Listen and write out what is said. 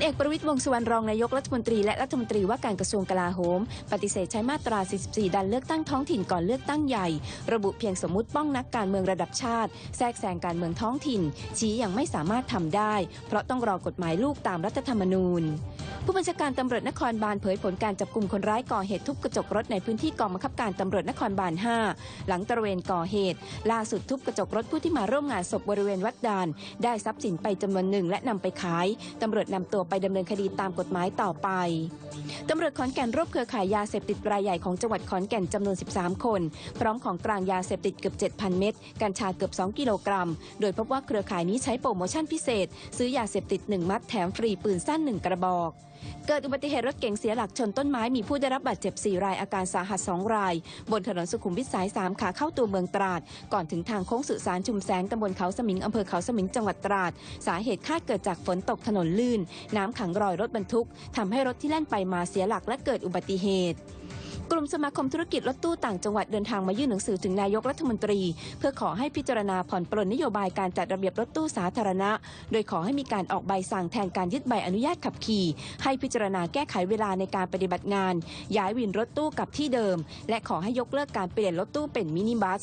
ลเอกประวิตรวงสุวรรณรองนายกรัฐมนตรีและรัฐมนตรีว่าการกระทรวงกลาโหม ปฏิเสธใช้มาตรา 44 ดันเลือกตั้งท้องถิ่นก่อนเลือกตั้งใหญ่ ระบุเพียงสมมติป้องนักการเมืองระดับชาติ แทรกแซงการเมืองท้องถิ่น ชี้ยังไม่สามารถทำได้ เพราะต้องรอกฎหมายลูกตามรัฐธรรมนูญ ผู้บัญชาการตำรวจนครบาลเผยผลการจับกลุ่มคนร้ายก่อเหตุทุบกระจกรถในพื้นที่กองบังคับการตำรวจนครบาล 5 หลังตระเวนก่อเหตุ ล่าสุดทุบกระจกรถผู้ที่มาร่วมงานศพบริเวณวัดดาน ได้ทรัพย์สินไปจำนวนหนึ่งและนำไปขายตำรวจนำตัวไปดำเนินคดีตามกฎหมายต่อไปตำรวจขอนแก่นรวบเครือข่ายยาเสพติดรายใหญ่ของจังหวัดขอนแก่นจำนวน 13 คน พร้อมของกลางยาเสพติดเกือบ 7,000 เม็ดกัญชาเกือบ 2 กิโลกรัม โดยพบว่าเครือข่ายนี้ใช้โปรโมชั่นพิเศษ ซื้อยาเสพติด 1 มัดแถมฟรีปืนสั้น 1 กระบอกเกิดอุบัติเหตุรถเก๋งเสียหลักชนต้นไม้มีผู้ได้รับบาดเจ็บ 4 รายอาการสาหัส 2 ราย บนถนนสุขุมวิทสาย 3 ขาเข้าตัวเมืองตราด ก่อนถึงทางโค้งสุสานชุมแสงตำบลเขาสมิงอำเภอเขาสมิงจังหวัดตราด สาเหตุคาดเกิดจากฝนตกถนนลื่น น้ำขังรอยรถบรรทุกทำให้รถที่แล่นไปมาเสียหลักและเกิดอุบัติเหตุ กลุ่มสมาคมธุรกิจรถตู้ต่างจังหวัดเดินทางมายื่นหนังสือถึงนายกรัฐมนตรี เพื่อขอให้พิจารณาผ่อนปลนนโยบายการจัดระเบียบรถตู้สาธารณะ โดยขอให้มีการออกใบสั่งแทนการยึดใบอนุญาตขับขี่ ให้พิจารณาแก้ไขเวลาในการปฏิบัติงาน ย้ายวินรถตู้กลับที่เดิม และขอให้ยกเลิกการเปลี่ยนรถตู้เป็นมินิบัส